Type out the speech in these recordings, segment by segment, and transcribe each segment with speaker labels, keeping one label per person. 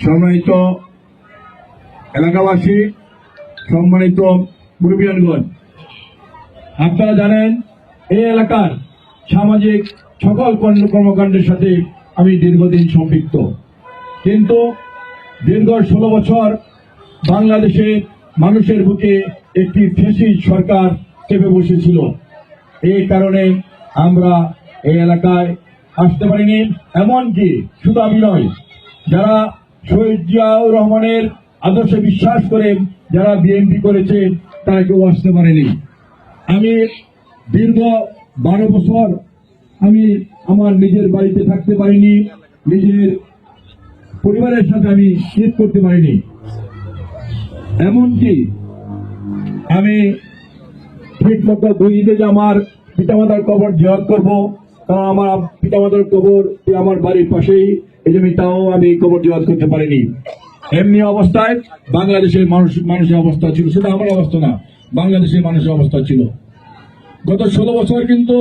Speaker 1: সম্মানিত এলাকাবাসী, সম্মানিত মুরব্বিয়ানগণ আপনারা জানেন এই এলাকার সামাজিক সকল কর্ম- কর্মকাণ্ডের সাথে আমি দীর্ঘদিন সম্পৃক্ত। কিন্তু দীর্ঘ ষোলো বছর বাংলাদেশে মানুষের বুকে একটি ফেসিস সরকার চেপে বসেছিল। এই কারণে আমরা এই এলাকায় আসতে পারিনি। এমনকি শুধু আমি নয়, যারা শহীদ জিয়াউর রহমানের আদর্শে বিশ্বাস করে যারা বিএনপি করেছে, তারা কেউ আসতে পারেনি। আমি দীর্ঘ বারো বছর আমি আমার নিজের বাড়িতে থাকতে পারিনি, নিজের পরিবারের সাথে আমি ঈদ করতে পারিনি। এমনকি আমি ঠিক মতো দুই যে আমার পিতামাতার কবর জিয়ারত করব কারণ আমার পিতামাতার কবর আমার বাড়ির পাশেই এই জন্য তাও আমি কবর জিয়ারত করতে পারিনি। এমনি অবস্থায় বাংলাদেশের মানুষ মানুষের অবস্থা ছিল। সেটা আমার অবস্থা না, বাংলাদেশের মানুষের অবস্থা ছিল। গত ষোলো বছর কিন্তু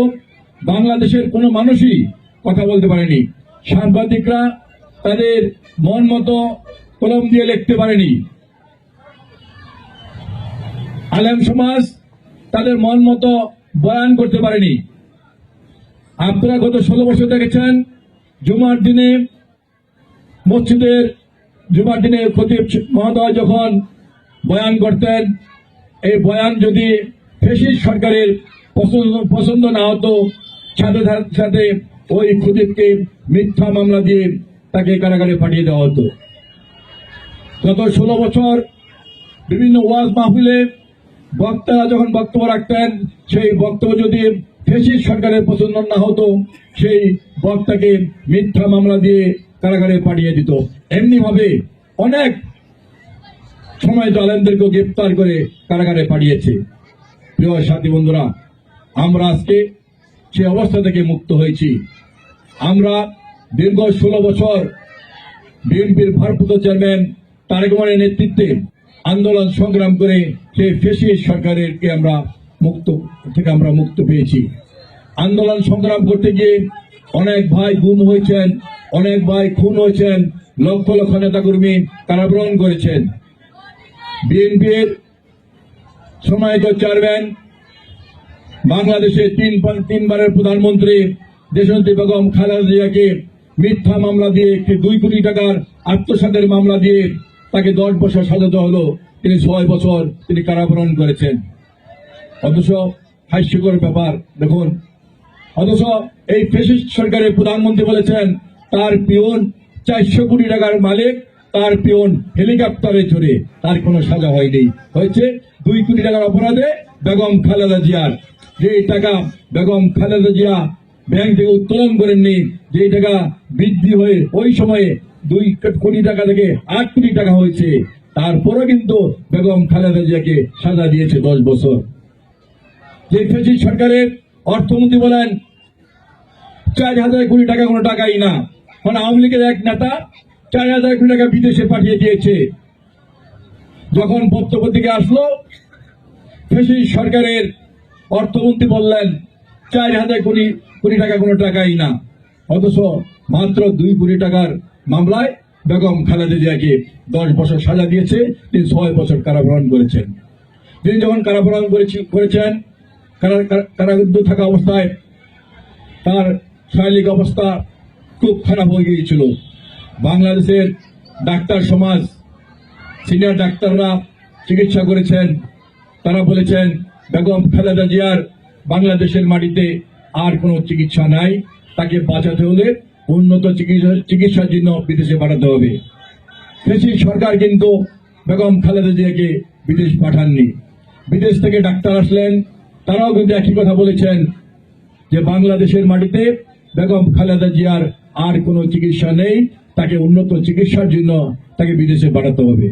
Speaker 1: বাংলাদেশের কোনো মানুষই কথা বলতে পারেনি। সাংবাদিকরা তাদের মন মতো কলম দিয়ে লিখতে পারেনি। আলেম সমাজ তাদের মন মতো বয়ান করতে পারেনি। আপনারা গত ষোলো বছর দেখেছেন, জুমার দিনে মসজিদের জুমার দিনে খতিব মহোদয় যখন বয়ান করতেন, এই বয়ান যদি ফেসিস সরকারের পছন্দ না হতো সাথে সাথে ওই খতিবকে মিথ্যা মামলা দিয়ে তাকে কারাগারে পাঠিয়ে দেওয়া হতো। গত ষোলো বছর বিভিন্ন ওয়াজ মাহফিলে বক্তারা যখন বক্তব্য রাখতেন, সেই বক্তব্য যদি ফেসিস সরকারের পছন্দ না হতো, সেই বক্তাকে মিথ্যা মামলা দিয়ে কারাগারে পাঠিয়ে দিত। এমনি ভাবে অনেক সময় জালেমদেরকে গ্রেপ্তার করে কারাগারে পাঠিয়েছে। প্রিয় সাথী বন্ধুরা, আমরা আজকে সেই অবস্থা থেকে মুক্ত হয়েছি। আমরা দীর্ঘ ষোলো বছর বিএনপির ভারপ্রাপ্ত চেয়ারম্যান তারেক রহমানের নেতৃত্বে আন্দোলন সংগ্রাম করে সেই ফেসিস সরকারেরকে আমরা মুক্ত থেকে আমরা মুক্ত পেয়েছি। আন্দোলন সংগ্রাম করতে গিয়ে অনেক ভাই গুম হয়েছেন অনেক ভাই খুন হয়েছেন। লক্ষ লক্ষ নেতাকর্মী কারাবরণ করেছেন। বিএনপির সময়ত চেয়ারম্যান, বাংলাদেশের তিন তিনবারের প্রধানমন্ত্রী দেশনেত্রী বেগম খালেদা জিয়াকে মিথ্যা মামলা দিয়ে একটি দুই কোটি টাকার আত্মসাতের মামলা দিয়ে তাকে দশ বছর সাজাতে হলো। তিনি ছয় বছর তিনি কারাবরণ করেছেন। অথচ হাস্যকর ব্যাপার, দেখুন। অথচ এই ফেসিস্ট সরকারের প্রধানমন্ত্রী বলেছেন তার পিয়ন চারশো কোটি টাকার মালিক, তার পিয়ন হেলিকপ্টারে চড়ে তার কোনো সাজা হয়নি। হয়েছে দুই কোটি টাকার অপরাধে বেগম খালেদা জিয়ার। যে টাকা বেগম খালেদা জিয়া ব্যাংক থেকে উত্তোলন করেননি যে টাকা বৃদ্ধি হয়ে ওই সময়ে দুই কোটি টাকা থেকে আট কোটি টাকা হয়েছে, তারপরও কিন্তু বেগম খালেদা জিয়াকে সাজা দিয়েছে দশ বছর। যে ফেসি সরকারের অর্থমন্ত্রী বলেন, চার হাজার কোটি টাকা কোনো টাকাই না। মানে আওয়ামী লীগের এক নেতা চার হাজার কোটি টাকা বিদেশে পাঠিয়ে দিয়েছে। যখন বক্তব্য আসলো, ফেসি সরকারের অর্থমন্ত্রী বললেন, চার হাজার কোটি কোটি টাকা কোনো টাকাই না। অথচ মাত্র দুই কোটি টাকার মামলায় বেগম খালেদা জিয়াকে দশ বছর সাজা দিয়েছে, তিনি ছয় বছর কারাবরণ করেছেন। তিনি যখন কারাবরণ করেছি- করেছেন, কারা- কারা- কারারুদ্ধ থাকা অবস্থায় তার শারীরিক অবস্থা খুব খারাপ হয়ে গিয়েছিল। বাংলাদেশের ডাক্তার সমাজ, সিনিয়র ডাক্তাররা চিকিৎসা করেছেন। তারা বলেছেন, বেগম খালেদা জিয়ার বাংলাদেশের মাটিতে আর কোনো চিকিৎসা নাই। তাকে বাঁচাতে হলে উন্নত চিকিৎসা, চিকিৎসার জন্য বিদেশে পাঠাতে হবে। ফেসির সরকার কিন্তু বেগম খালেদা জিয়াকে বিদেশ পাঠাননি। বিদেশ থেকে ডাক্তার আসলেন, তারাও কিন্তু একই কথা বলেছেন যে বাংলাদেশের মাটিতে বেগম খালেদা জিয়ার আর কোনো চিকিৎসা নেই, তাকে উন্নত চিকিৎসার জন্য তাকে বিদেশে পাঠাতে হবে।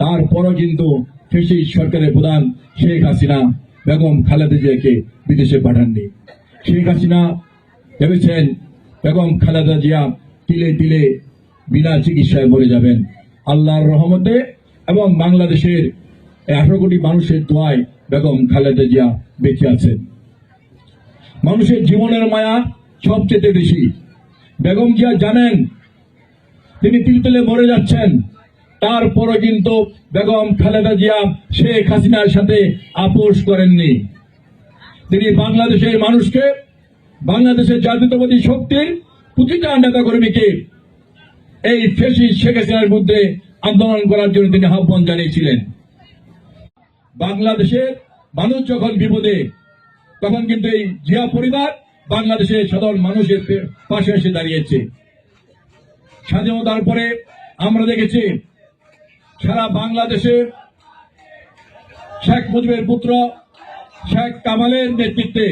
Speaker 1: তারপরও কিন্তু ফেসি সরকারের প্রধান শেখ হাসিনা বেগম খালেদা জিয়াকে বিদেশে পাঠাননি। শেখ হাসিনা ভেবেছেন বেগম খালেদা জিয়া তিলে তিলে বিনা চিকিৎসায় মরে যাবেন। আল্লাহর রহমতে এবং বাংলাদেশের আঠারো কোটি মানুষের দোয়ায় বেগম খালেদা জিয়া বেঁচে আছেন। মানুষের জীবনের মায়া সবচেয়ে বেশি। বেগম জিয়া জানেন তিনি তিলতলে মরে যাচ্ছেন। তারপরও কিন্তু বেগম খালেদা জিয়া, শেখ হাসিনার সাথে আপোষ করেননি। তিনি বাংলাদেশের মানুষকে, বাংলাদেশের জাতীয়তাবাদী শক্তির প্রতিটা নেতা কর্মীকে এই ফেসি শেখ হাসিনার বিরুদ্ধে আন্দোলন করার জন্য তিনি আহ্বান জানিয়েছিলেন। বাংলাদেশের মানুষ যখন বিপদে, তখন কিন্তু এই জিয়া পরিবার বাংলাদেশের সাধারণ মানুষের পাশে এসে দাঁড়িয়েছে। স্বাধীনতার পরে আমরা দেখেছি, সারা বাংলাদেশে শেখ মুজিবের পুত্র শেখ কামালের নেতৃত্বে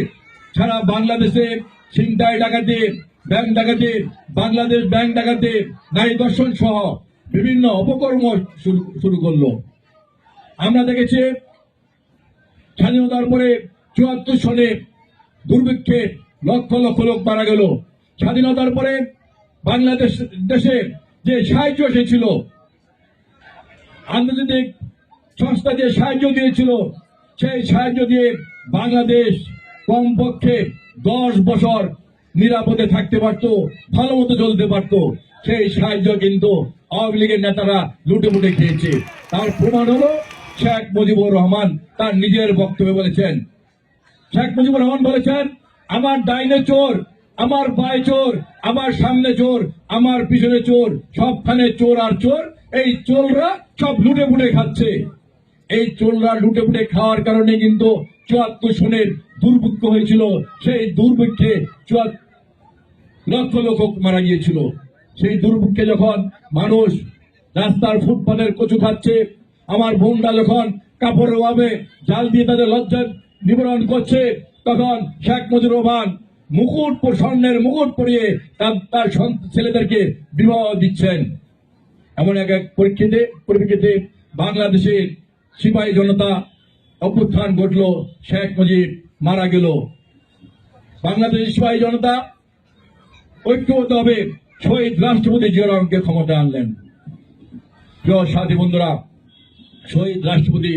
Speaker 1: সারা বাংলাদেশে ছিনতাই ডাকাতি, ব্যাংক ডাকাতি, বাংলাদেশ ব্যাংক ডাকাতি, নারী দর্শন সহ বিভিন্ন অপকর্ম শুরু করল। আমরা দেখেছি, স্বাধীনতার পরে চুয়াত্তর সনে দুর্ভিক্ষে লক্ষ লক্ষ লোক মারা গেল। স্বাধীনতার পরে বাংলাদেশ দেশে যে সাহায্য এসেছিল, আন্তর্জাতিক সংস্থা যে সাহায্য দিয়েছিল, সেই সাহায্য দিয়ে বাংলাদেশ কমপক্ষে দশ বছর নিরাপদে থাকতে পারতো ভালো মতো চলতে পারতো। সেই সাহায্য কিন্তু আওয়ামী লীগের নেতারা লুটে মুটে খেয়েছে। তার প্রমাণ হলো শেখ মুজিবুর রহমান তার নিজের বক্তব্যে বলেছেন। শেখ মুজিবুর রহমান বলেছেন আমার ডাইনে চোর, আমার বাই চোর, আমার সামনে চোর, আমার পিছনে চোর, সবখানে চোর আর চোর, এই চোররা সব লুটে পুটে খাচ্ছে। এই চোররা লুটে পুটে খাওয়ার কারণে কিন্তু চুয়াত্তর সনের দুর্ভিক্ষ হয়েছিল। সেই দুর্ভিক্ষে চুয়াত্তর লক্ষ লক্ষ মারা গিয়েছিল। সেই দুর্ভিক্ষে যখন মানুষ রাস্তার ফুটপাতের কচু খাচ্ছে, আমার বোনরা যখন কাপড়ের অভাবে জাল দিয়ে তাদের লজ্জা নিবারণ করছে তখন শেখ মুজিবুর রহমান মুকুট স্বর্ণের মুকুট পরিয়ে তার তার ছেলেদেরকে বিবাহ দিচ্ছেন। এমন এক এক পরীক্ষিতে পরিপ্রেক্ষিতে বাংলাদেশের সিপাহী জনতা অভ্যুত্থান ঘটল, শেখ মুজিব মারা গেল। বাংলাদেশের সিপাহী জনতা ঐক্যবদ্ধ হবে, শহীদ রাষ্ট্রপতি জিয়া রহমানকে ক্ষমতা আনলেন। প্রিয় সাথী বন্ধুরা, শহীদ রাষ্ট্রপতি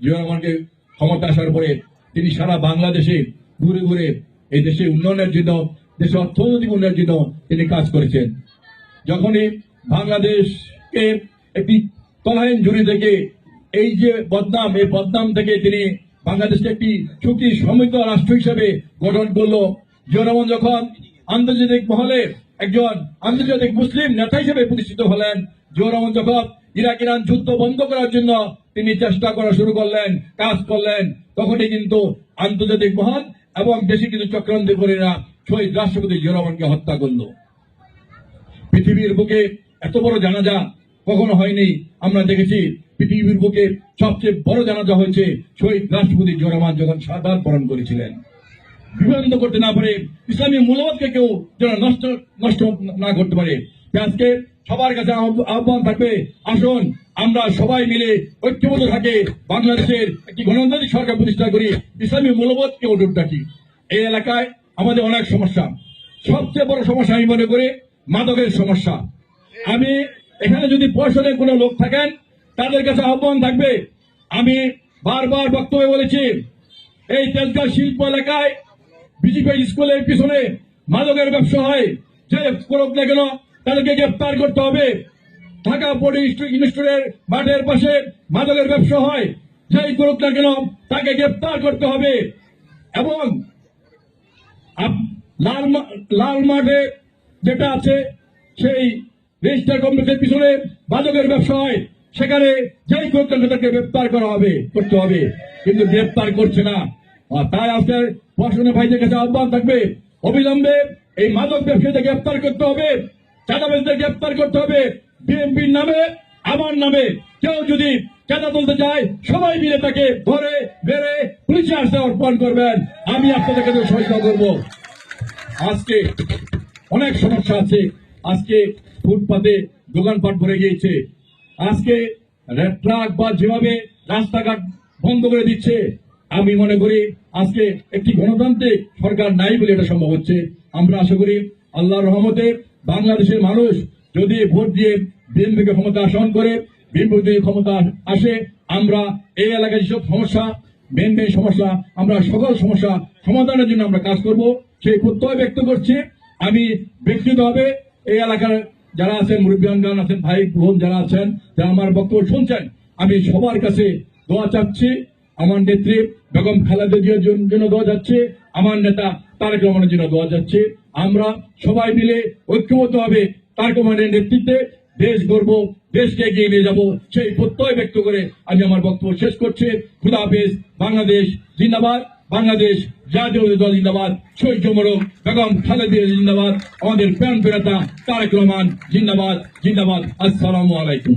Speaker 1: জিয়া রহমানকে ক্ষমতা আসার পরে তিনি সারা বাংলাদেশে ঘুরে ঘুরে এই দেশের উন্নয়নের জন্য দেশের অর্থনৈতিক উন্নয়নের জন্য তিনি কাজ করেছেন। যখনই বাংলাদেশকে একটি তলাহীন ঝুড়ি থেকে, এই যে বদনাম, এই বদনাম থেকে তিনি বাংলাদেশকে একটি চুক্তি সমৃদ্ধ রাষ্ট্র হিসেবে গঠন করল। রহমান যখন আন্তর্জাতিক মহলে একজন আন্তর্জাতিক মুসলিম নেতা হিসেবে প্রতিষ্ঠিত হলেন জিয়া যখন ইরাক ইরান যুদ্ধ বন্ধ করার জন্য তিনি চেষ্টা করা শুরু করলেন, কাজ করলেন তখনই কিন্তু আন্তর্জাতিক মহল এবং দেশে কিছু চক্রান্তকারীরা শহীদ রাষ্ট্রপতি জিয়রহমানকে হত্যা করল। পৃথিবীর বুকে এত বড় জানাজা কখনো হয়নি। আমরা দেখেছি পৃথিবীর বুকে সবচেয়ে বড় জানাজা হয়েছে শহীদ রাষ্ট্রপতি জোরামান যখন সাদাত বরণ করেছিলেন। বিভ্রান্ত করতে না পারে ইসলামী মূল্যবোধকে কেউ যেন নষ্ট নষ্ট না করতে পারে। আজকে সবার কাছে আহ্বান থাকবে, আসুন আমরা সবাই মিলে ঐক্যবদ্ধ থাকে বাংলাদেশের একটি গণতান্ত্রিক সরকার প্রতিষ্ঠা করি, ইসলামী মূল্যবোধকে অটুট রাখি। এই এলাকায় আমাদের অনেক সমস্যা। সবচেয়ে বড় সমস্যা আমি মনে করি মাদকের সমস্যা। আমি এখানে যদি পয়সনের কোনো লোক থাকেন, তাদের কাছে আহ্বান থাকবে, আমি বারবার বক্তব্য বলেছি, এই তেজগাঁ শিল্প এলাকায় বিজেপি স্কুলের পিছনে মাদকের ব্যবসা হয়, যে করুক না কেন, তাদেরকে গ্রেপ্তার করতে হবে। ঢাকা বোর্ড মাঠের পাশে মাদকের ব্যবসা হয়। যেই করুক না কেন তাকে গ্রেপ্তার করতে হবে? এবং লাল মাঠে যেটা আছে, সেই রেজিস্টার কমপ্লেক্সের পিছনে মাদকের ব্যবসা হয়। সেখানে যেই করুক না তাকে গ্রেপ্তার করা হবে, করতে হবে। কিন্তু গ্রেপ্তার করছে না। আর তাই আজকে প্রশাসনের ভাইদের কাছে আহ্বান থাকবে, অবিলম্বে এই মাদক ব্যবসায়ীদের গ্রেপ্তার করতে হবে, চাঁদাবাজদের গ্রেপ্তার করতে হবে। বিএনপির নামে, আমার নামে কেউ যদি চাঁদা তুলতে চায়, সবাই মিলে তাকে ধরে বেড়ে পুলিশে আসতে অর্পণ করবেন। আমি আপনাদের কাছে সহায়তা করব। আজকে অনেক সমস্যা আছে। আজকে ফুটপাতে দোকানপাট ভরে গিয়েছে। আজকে ট্রাক বা যেভাবে রাস্তাঘাট বন্ধ করে দিচ্ছে, আমি মনে করি আজকে একটি গণতান্ত্রিক সরকার নাই বলে এটা সম্ভব হচ্ছে। আমরা আশা করি আল্লাহর রহমতে বাংলাদেশের মানুষ যদি ভোট দিয়ে বিএনপিকে ক্ষমতা আসন করে, বিএনপি যদি ক্ষমতা আসে, আমরা এই এলাকায় যেসব সমস্যা মেন মেন সমস্যা, আমরা সকল সমস্যা সমাধানের জন্য আমরা কাজ করব, সেই প্রত্যয় ব্যক্ত করছি। আমি ব্যক্তিগতভাবে এই এলাকার যারা আছেন মুরব্বীয়ানগান আছেন, ভাই বোন যারা আছেন, যারা আমার বক্তব্য শুনছেন, আমি সবার কাছে দোয়া চাচ্ছি। আমার নেত্রী বেগম খালেদা জন্য দোয়া যাচ্ছে। আমার নেতা তারেক রহমানের জন্য দোয়া যাচ্ছে। আমরা সবাই মিলে ঐক্যবদ্ধ হবে কমান্ডের নেতৃত্বে দেশ গর্ব দেশকে এগিয়ে নিয়ে যাব। সেই প্রত্যয় ব্যক্ত করে আমি আমার বক্তব্য শেষ করছি। খুদা বাংলাদেশ জিন্দাবাদ, বাংলাদেশ জাতীয় দল জিন্দাবাদ বেগম খালেদিয়া জিন্দাবাদ, আমাদের প্রাণ ফেরাতা তারেক রহমান জিন্দাবাদ জিন্দাবাদ। আসসালামু আলাইকুম।